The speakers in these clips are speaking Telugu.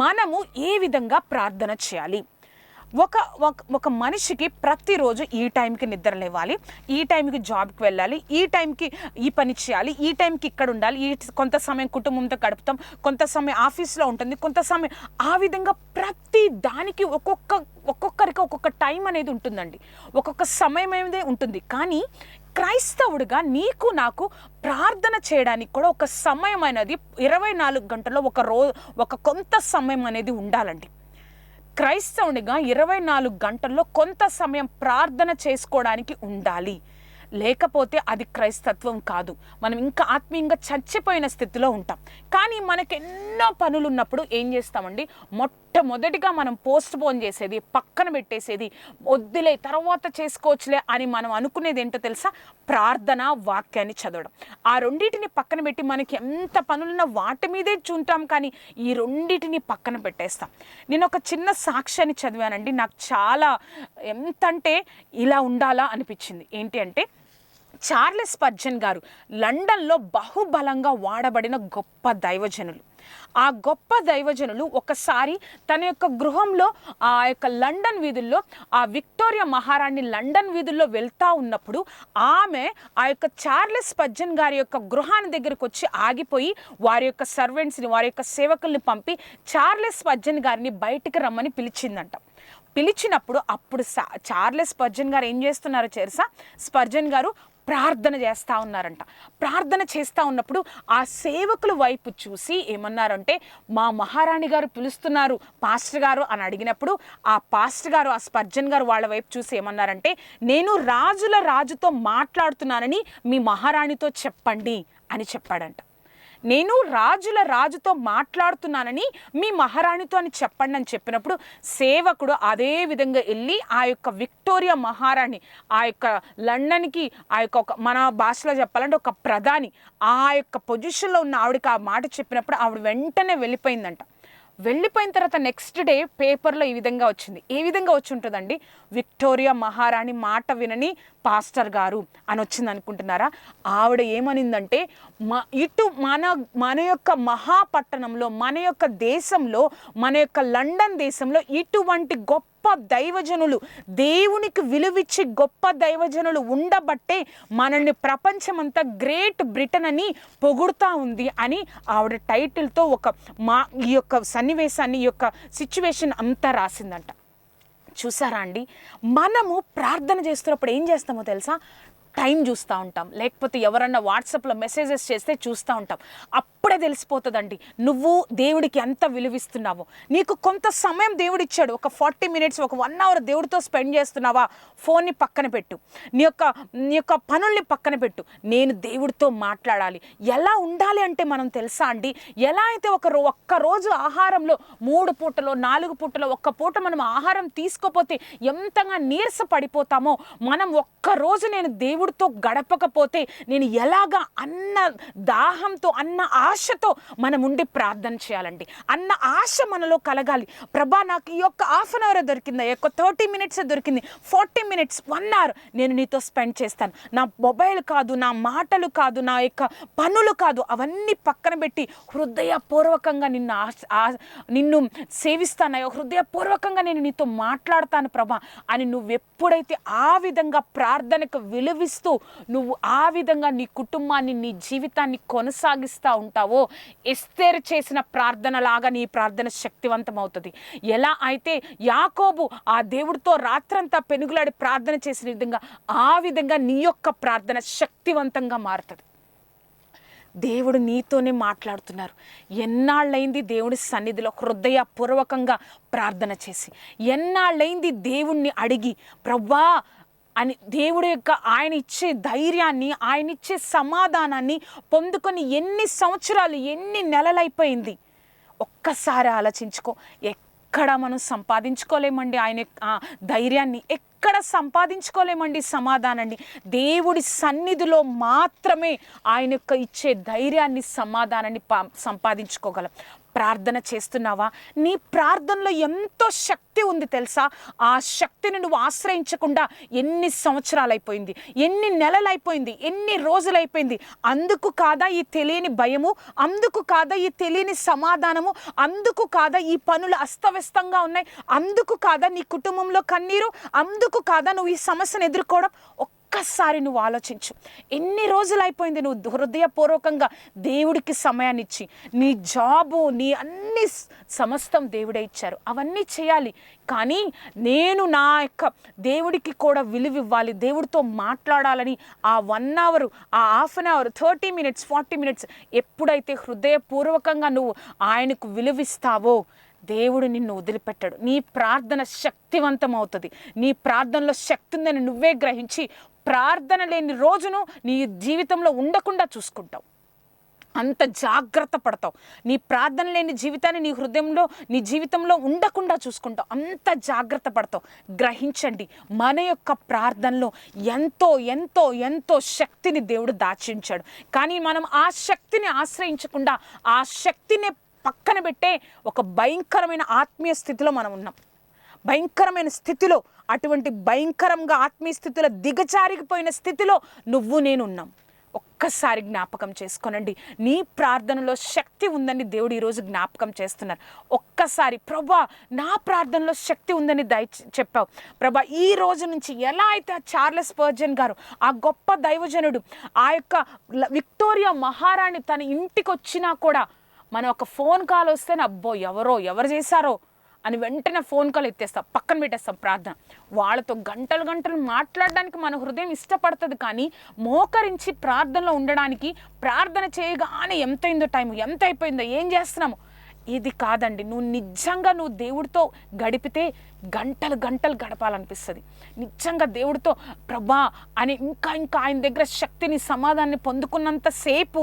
మనము ఏ విధంగా ప్రార్థన చేయాలి? ఒక ఒక- ఒక మనిషికి ప్రతిరోజు ఈ టైంకి నిద్ర లేవాలి ఈ టైంకి జాబ్కి వెళ్ళాలి ఈ టైంకి ఈ పని చేయాలి ఈ టైంకి ఇక్కడ ఉండాలి ఈ కొంత సమయం కుటుంబంతో గడుపుతాం కొంత సమయం ఆఫీస్లో ఉంటుంది కొంత సమయం ఆ విధంగా ప్రతి దానికి ఒక్కొక్క ఒక్కొక్కరికి ఒక్కొక్క టైం అనేది ఉంటుందండి. ఒక్కొక్క సమయం అనేది ఉంటుంది. కానీ క్రైస్తవుడిగా నీకు నాకు ప్రార్థన చేయడానికి కూడా ఒక సమయం అనేది ఇరవై నాలుగు గంటల్లో ఒక రో ఒక కొంత సమయం అనేది ఉండాలండి. క్రైస్తవునిగా ఇరవై నాలుగు గంటల్లో కొంత సమయం ప్రార్థన చేసుకోవడానికి ఉండాలి. లేకపోతే అది క్రైస్తత్వం కాదు. మనం ఇంకా ఆత్మీయంగా చచ్చిపోయిన స్థితిలో ఉంటాం. కానీ మనకి ఎన్నో పనులు ఉన్నప్పుడు ఏం చేస్తామండి? మొట్టమొదటిగా మనం పోస్ట్ పోన్ చేసేది పక్కన పెట్టేసేది వద్దులే తర్వాత చేసుకోవచ్చులే అని మనం అనుకునేది ఏంటో తెలుసా? ప్రార్థన వాక్యాన్ని చదవడం. ఆ రెండింటిని పక్కన పెట్టి మనకి ఎంత పనులున్నా వాటి మీదే చూంటాం కానీ ఈ రెండింటిని పక్కన పెట్టేస్తాం. నేను ఒక చిన్న సాక్ష్యాన్ని చదివానండి. నాకు చాలా ఎంతంటే ఇలా ఉండాలా అనిపించింది. ఏంటి అంటే చార్లెస్ పర్జన్ గారు లండన్లో బహుబలంగా వాడబడిన గొప్ప దైవజనులు. ఆ గొప్ప దైవజనులు ఒకసారి తన యొక్క గృహంలో ఆ యొక్క లండన్ వీధుల్లో ఆ విక్టోరియా మహారాణి లండన్ వీధుల్లో వెళ్తా ఉన్నప్పుడు ఆమె ఆ యొక్క చార్లెస్ పజ్జన్ గారి యొక్క గృహాన్ని దగ్గరకు వచ్చి ఆగిపోయి వారి యొక్క సర్వెంట్స్ని వారి యొక్క సేవకుల్ని పంపి చార్లెస్ పజ్జన్ గారిని బయటికి రమ్మని పిలిచిందంట. పిలిచినప్పుడు అప్పుడు సా- చార్లెస్ స్పర్జన్ గారు ఏం చేస్తున్నారో తెలుసా? స్పర్జన్ గారు ప్రార్థన చేస్తూ ఉన్నారంట. ప్రార్థన చేస్తూ ఉన్నప్పుడు ఆ సేవకుల వైపు చూసి ఏమన్నారంటే మా మహారాణి గారు పిలుస్తున్నారు పాస్టర్ గారు అని అడిగినప్పుడు ఆ పాస్టర్ గారు ఆ స్పర్జన్ గారు వాళ్ళ వైపు చూసి ఏమన్నారంటే నేను రాజుల రాజుతో మాట్లాడుతున్నానని మీ మహారాణితో చెప్పండి అని చెప్పాడంట. నేను రాజుల రాజుతో మాట్లాడుతున్నానని మీ మహారాణితో అని చెప్పండి అని చెప్పినప్పుడు సేవకుడు అదే విధంగా వెళ్ళి ఆ యొక్క విక్టోరియా మహారాణి ఆ యొక్క లండన్కి ఆ యొక్క ఒక మన భాషలో చెప్పాలంటే ఒక ప్రధాని ఆ యొక్క పొజిషన్లో ఉన్న ఆవిడకి ఆ మాట చెప్పినప్పుడు ఆవిడ వెంటనే వెళ్ళిపోయిందంట. వెళ్ళిపోయిన తర్వాత నెక్స్ట్ డే పేపర్లో ఈ విధంగా వచ్చింది. ఏ విధంగా వచ్చి ఉంటుందండి? విక్టోరియా మహారాణి మాట వినని పాస్టర్ గారు అని వచ్చింది అనుకుంటున్నారా? ఆవిడ ఏమనిందంటే మ ఇటు మన మన యొక్క మహాపట్టణంలో మన యొక్క దేశంలో మన యొక్క లండన్ దేశంలో ఇటువంటి గొప్ప గొప్ప దైవజనులు. దేవునికి విలువిచ్చి గొప్ప దైవజనులు ఉండబట్టే మనల్ని ప్రపంచమంతా గ్రేట్ బ్రిటన్ అని పొగుడుతా ఉంది అని ఆవిడ టైటిల్తో ఒక మా ఈ యొక్క సన్నివేశాన్ని ఈ యొక్క సిచ్యువేషన్ అంతా రాసిందంట. చూసారా అండి? మనము ప్రార్థన చేస్తున్నప్పుడు ఏం చేస్తామో తెలుసా? టైం చూస్తూ ఉంటాం. లేకపోతే ఎవరన్నా వాట్సాప్లో మెసేజెస్ చేస్తే చూస్తూ ఉంటాం. అప్పుడే తెలిసిపోతుందండి. నువ్వు దేవుడికి ఎంత విలువిస్తున్నావో. నీకు కొంత సమయం దేవుడు ఇచ్చాడు ఒక ఫార్టీ మినిట్స్ ఒక వన్ అవర్ దేవుడితో స్పెండ్ చేస్తున్నావా? ఫోన్ని పక్కన పెట్టు. నీ యొక్క నీ యొక్క పనుల్ని పక్కన పెట్టు. నేను దేవుడితో మాట్లాడాలి. ఎలా ఉండాలి అంటే మనం తెలుసా అండి? ఎలా అయితే ఒక రో ఒక్క రోజు ఆహారంలో మూడు పూటలో నాలుగు పూటలో ఒక్క పూట మనం ఆహారం తీసుకోపోతే ఎంతగా నీరస పడిపోతామో మనం ఒక్క రోజు నేను దేవుడితో గడపకపోతే నేను ఎలాగా అన్న దాహంతో అన్న ఆశతో మనం ఉండి ప్రార్థన చేయాలండి. అన్న ఆశ మనలో కలగాలి. ప్రభా నాకు ఈ యొక్క హాఫ్ అన్ అవర్ దొరికిందా. ఈ యొక్క థర్టీ మినిట్స్ దొరికింది. ఫార్టీ మినిట్స్ వన్ అవర్ నేను నీతో స్పెండ్ చేస్తాను. నా మొబైల్ కాదు నా మాటలు కాదు నా యొక్క పనులు కాదు అవన్నీ పక్కన పెట్టి హృదయపూర్వకంగా నిన్ను ఆశ- ఆ- నిన్ను సేవిస్తానో. హృదయపూర్వకంగా నేను నీతో మాట్లాడతాను ప్రభా అని నువ్వు ఎప్పుడైతే ఆ విధంగా ప్రార్థనకు విలువిస్తూ నువ్వు ఆ విధంగా నీ కుటుంబాన్ని నీ జీవితాన్ని కొనసాగిస్తూ ఉంటావు ఎస్తేర్ చేసిన ప్రార్థన లాగా నీ ప్రార్థన శక్తివంతం అవుతుంది ఎలా అయితే యాకోబు ఆ దేవుడితో రాత్రంతా పెనుగులాడి ప్రార్థన చేసిన విధంగా ఆ విధంగా నీ యొక్క ప్రార్థన శక్తివంతంగా మారుతుంది. దేవుడు నీతోనే మాట్లాడుతున్నారు. ఎన్నాళ్ళైంది దేవుడి సన్నిధిలో హృదయపూర్వకంగా ప్రార్థన చేసి? ఎన్నాళ్ళైంది దేవుణ్ణి అడిగి ప్రవ్వా అని దేవుడు యొక్క ఆయన ఇచ్చే ధైర్యాన్ని ఆయన ఇచ్చే సమాధానాన్ని పొందుకొని ఎన్ని సంవత్సరాలు ఎన్ని నెలలైపోయింది. ఒక్కసారి ఆలోచించుకో. ఎక్కడ మనం సంపాదించుకోలేమండి ఆయన యొక్క, ధైర్యాన్ని. ఎక్కడ సంపాదించుకోలేమండి సమాధానాన్ని. దేవుడి సన్నిధిలో మాత్రమే ఆయన యొక్క ఇచ్చే ధైర్యాన్ని సమాధానాన్ని పా సంపాదించుకోగలం. ప్రార్థన చేస్తున్నావా? నీ ప్రార్థనలో ఎంతో శక్తి ఉంది తెలుసా? ఆ శక్తిని నువ్వు ఆశ్రయించకుండా ఎన్ని సంవత్సరాలు అయిపోయింది ఎన్ని నెలలు అయిపోయింది ఎన్ని రోజులు అయిపోయింది అందుకు కాదా ఈ తెలియని భయము? అందుకు కాదా ఈ తెలియని సమాధానము? అందుకు కాదా ఈ పనులు అస్తవ్యస్తంగా ఉన్నాయి? అందుకు కాదా నీ కుటుంబంలో కన్నీరు? అందుకు కాదా నువ్వు ఈ సమస్యను ఎదుర్కోవడం? ఒక్కసారి నువ్వు ఆలోచించు. ఎన్ని రోజులు అయిపోయింది నువ్వు హృదయపూర్వకంగా దేవుడికి సమయాన్ని ఇచ్చి నీ జాబు నీ అన్ని సమస్తం దేవుడే ఇచ్చారు. అవన్నీ చేయాలి. కానీ నేను నా యొక్క దేవుడికి కూడా విలువ ఇవ్వాలి దేవుడితో మాట్లాడాలని ఆ వన్ అవర్ ఆ half an hour thirty minutes forty minutes ఎప్పుడైతే హృదయపూర్వకంగా నువ్వు ఆయనకు విలువిస్తావో దేవుడు నిన్ను వదిలిపెట్టాడు. నీ ప్రార్థన శక్తివంతం అవుతుంది నీ ప్రార్థనలో శక్తి ఉందని నువ్వే గ్రహించి ప్రార్థన లేని రోజును నీ జీవితంలో ఉండకుండా చూసుకుంటావు. అంత జాగ్రత్త పడతావు. నీ ప్రార్థన లేని జీవితాన్ని నీ హృదయంలో నీ జీవితంలో ఉండకుండా చూసుకుంటావు. అంత జాగ్రత్త పడతావు. గ్రహించండి మన యొక్క ప్రార్థనలో ఎంతో ఎంతో ఎంతో శక్తిని దేవుడు దాచించాడు. కానీ మనం ఆ శక్తిని ఆశ్రయించకుండా ఆ శక్తిని పక్కన పెట్టే ఒక భయంకరమైన ఆత్మీయ స్థితిలో మనం ఉన్నాం. భయంకరమైన స్థితిలో అటువంటి భయంకరంగా ఆత్మీయ స్థితిలో దిగజారిపోయిన స్థితిలో నువ్వు నేను ఉన్నాం. ఒక్కసారి జ్ఞాపకం చేసుకోనండి. నీ ప్రార్థనలో శక్తి ఉందని దేవుడు ఈరోజు జ్ఞాపకం చేస్తున్నారు. ఒక్కసారి ప్రభా నా ప్రార్థనలో శక్తి ఉందని దయ చెప్పావు. ప్రభా ఈ రోజు నుంచి ఎలా అయితే ఆ చార్లెస్ పర్జన్ గారు ఆ గొప్ప దైవజనుడు ఆ యొక్క విక్టోరియా మహారాణి తన ఇంటికి వచ్చినా కూడా మనం ఒక ఫోన్ కాల్ వస్తే అబ్బో ఎవరో ఎవరు చేశారో అని వెంటనే ఫోన్ కాల్ ఎత్తేస్తాం పక్కన పెట్టేస్తాం ప్రార్థన. వాళ్ళతో గంటలు గంటలు మాట్లాడడానికి మన హృదయం ఇష్టపడుతుంది కానీ మోకరించి ప్రార్థనలో ఉండడానికి ప్రార్థన చేయగానే ఎంతైందో టైం ఎంత అయిపోయిందో ఏం చేస్తున్నాము? ఇది కాదండి నువ్వు నిజంగా నువ్వు దేవుడితో గడిపితే గంటలు గంటలు గడపాలనిపిస్తుంది. నిజంగా దేవుడితో ప్రభా అని ఇంకా ఇంకా ఆయన దగ్గర శక్తిని సమాధానాన్ని పొందుకున్నంతసేపు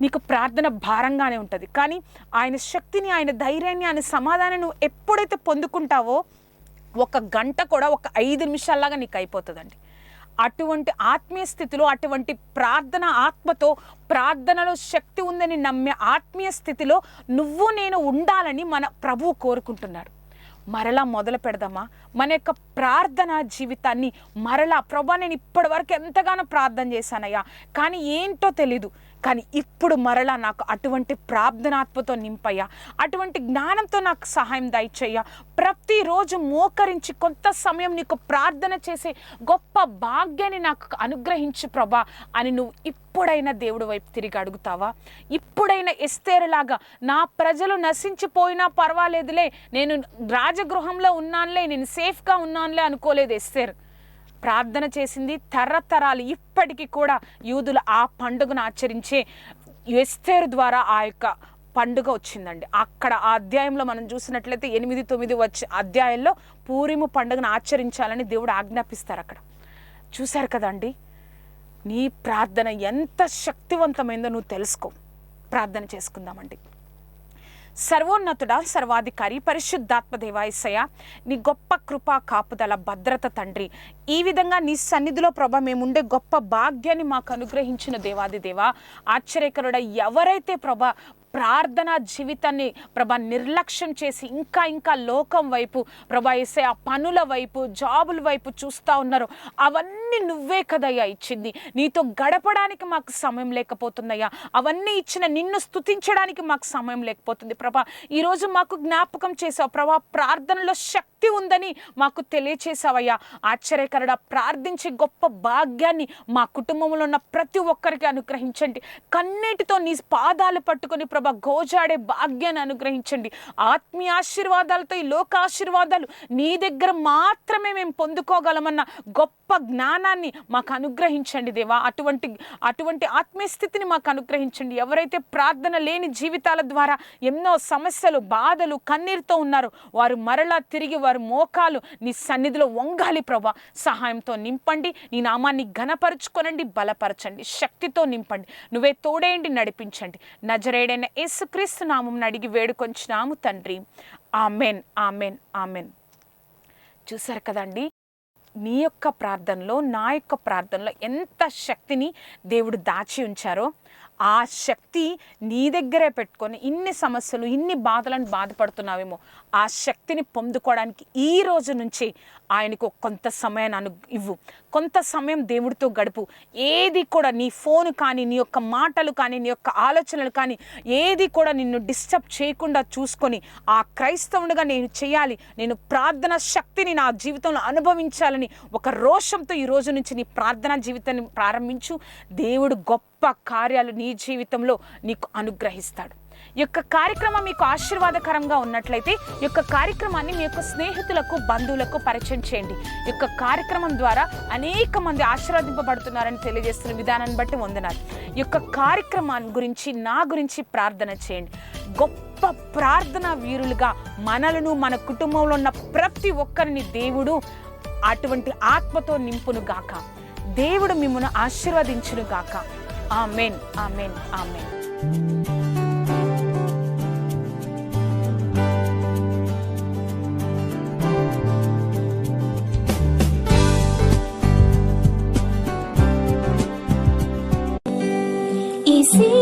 నీకు ప్రార్థన భారంగానే ఉంటుంది. కానీ ఆయన శక్తిని ఆయన ధైర్యాన్ని ఆయన సమాధానం నువ్వు ఎప్పుడైతే పొందుకుంటావో ఒక గంట కూడా ఒక ఐదు నిమిషాల్లాగా నీకు అయిపోతుందండి. అటువంటి ఆత్మీయ స్థితిలో అటువంటి ప్రార్థన ఆత్మతో ప్రార్థనలో శక్తి ఉందని నమ్మే ఆత్మీయ స్థితిలో నువ్వు నేను ఉండాలని మన ప్రభువు కోరుకుంటున్నాడు. మరలా మొదలు పెడదామా? మన యొక్క ప్రార్థన జీవితాన్ని మరలా ప్రభా నేను ఇప్పటివరకు ఎంతగానో ప్రార్థన చేశానయ్యా కానీ ఏంటో తెలీదు. కానీ ఇప్పుడు మరలా నాకు అటువంటి ప్రార్థనాత్మతో నింపయ్యా. అటువంటి జ్ఞానంతో నాకు సహాయం దయచేయ్యా. ప్రతిరోజు మోకరించి కొంత సమయం నీకు ప్రార్థన చేసే గొప్ప భాగ్యాన్ని నాకు అనుగ్రహించు ప్రభా అని నువ్వు ఇప్పుడైనా దేవుడి వైపు తిరిగి అడుగుతావా? ఇప్పుడైనా ఎస్తేరులాగా నా ప్రజలు నశించిపోయినా పర్వాలేదులే నేను రాజగృహంలో ఉన్నానులే నేను సేఫ్గా ఉన్నానులే అనుకోలేదు ఎస్తేరు. ప్రార్థన చేసింది. తరతరాలు ఇప్పటికీ కూడా యూదులు ఆ పండుగను ఆచరించే ఎస్తేరు ద్వారా ఆ యొక్క పండుగ వచ్చిందండి. అక్కడ ఆ అధ్యాయంలో మనం చూసినట్లయితే ఎనిమిది తొమ్మిది వచ్చే అధ్యాయంలో పూరిము పండుగను ఆచరించాలని దేవుడు ఆజ్ఞాపిస్తారు అక్కడ. చూశారు కదండి నీ ప్రార్థన ఎంత శక్తివంతమైందో నువ్వు తెలుసుకో. ప్రార్థన చేసుకుందామండి. సర్వోన్నతుడ సర్వాధికారి పరిశుద్ధాత్మ దేవాయసయ నీ గొప్ప కృపా కాపుదల భద్రత తండ్రి. ఈ విధంగా నీ సన్నిధిలో ప్రభ మేముండే గొప్ప భాగ్యాన్ని మాకు అనుగ్రహించిన దేవాది దేవా ఆశ్చర్యకరుడ ఎవరైతే ప్రభ ప్రార్థనా జీవితాన్ని ప్రభా నిర్లక్ష్యం చేసి ఇంకా ఇంకా లోకం వైపు ప్రభా వేసే ఆ పనుల వైపు జాబుల వైపు చూస్తూ ఉన్నారు అవన్నీ నువ్వే కదయ్యా ఇచ్చింది. నీతో గడపడానికి మాకు సమయం లేకపోతుందయ్యా. అవన్నీ ఇచ్చిన నిన్ను స్థుతించడానికి మాకు సమయం లేకపోతుంది. ప్రభా ఈరోజు మాకు జ్ఞాపకం చేసావు ప్రభా ప్రార్థనలో శక్తి ఉందని మాకు తెలియచేసావయ్యా ఆశ్చర్యకరడ ప్రార్థించే గొప్ప భాగ్యాన్ని మా కుటుంబంలో ఉన్న ప్రతి ఒక్కరికి అనుగ్రహించండి. కన్నీటితో నీ పాదాలు పట్టుకొని ప్రభా గోజాడే భాగ్యాన్ని అనుగ్రహించండి. ఆత్మీయ ఆశీర్వాదాలతో ఈ లోక ఆశీర్వాదాలు నీ దగ్గర మాత్రమే మేము పొందుకోగలమన్న గొప్ప జ్ఞానం జ్ఞానాన్ని మాకు అనుగ్రహించండి దేవా. అటువంటి అటువంటి ఆత్మీయస్థితిని మాకు అనుగ్రహించండి. ఎవరైతే ప్రార్థన లేని జీవితాల ద్వారా ఎన్నో సమస్యలు బాధలు కన్నీరుతో ఉన్నారో వారు మరలా తిరిగి వారి మోకాలు నీ సన్నిధిలో వంగాలి ప్రభా. సహాయంతో నింపండి. నీ నామాన్ని ఘనపరుచుకొనండి బలపరచండి. శక్తితో నింపండి. నువ్వే తోడేయండి నడిపించండి. నజరేడైన యేసుక్రీస్తు నామం అడిగి వేడుకొంచినాము తండ్రి. Amen amen amen. చూసారు కదండి? నీ యొక్క ప్రార్థనలో నా యొక్క ప్రార్థనలో ఎంత శక్తిని దేవుడు దాచి ఉంచారో ఆ శక్తి నీ దగ్గరే పెట్టుకొని ఇన్ని సమస్యలు ఇన్ని బాధలను బాధపడుతున్నావేమో ఆ శక్తిని పొందుకోవడానికి ఈ రోజు నుంచి ఆయనకు కొంత సమయాన్ని అను ఇవ్వు. కొంత సమయం దేవుడితో గడుపు. ఏది కూడా నీ ఫోన్ కానీ నీ యొక్క మాటలు కానీ నీ యొక్క ఆలోచనలు కానీ ఏది కూడా నిన్ను డిస్టర్బ్ చేయకుండా చూసుకొని ఆ క్రైస్తవునిగా నేను చేయాలి. నేను ప్రార్థన శక్తిని నా జీవితంలో అనుభవించాలని ఒక రోషంతో ఈ రోజు నుంచి నీ ప్రార్థనా జీవితాన్ని ప్రారంభించు. దేవుడు గొప్ప కార్యాలు నీ జీవితంలో నీకు అనుగ్రహిస్తాడు. ఈ యొక్క కార్యక్రమం మీకు ఆశీర్వాదకరంగా ఉన్నట్లయితే ఈ యొక్క కార్యక్రమాన్ని మీ యొక్క స్నేహితులకు బంధువులకు పరిచయం చేయండి. ఈ యొక్క కార్యక్రమం ద్వారా అనేక మంది ఆశీర్వదింపబడుతున్నారని తెలియజేస్తున్న విధానాన్ని బట్టి వందనాలు. ఈ యొక్క కార్యక్రమాన్ని గురించి నా గురించి ప్రార్థన చేయండి. గొప్ప ప్రార్థన వీరులుగా మనలను మన కుటుంబంలో ఉన్న ప్రతి ఒక్కరిని దేవుడు అటువంటి ఆత్మతో నింపును గాక. దేవుడు మిమ్మల్ని ఆశీర్వదించును గాక. Amen amen amen. sí.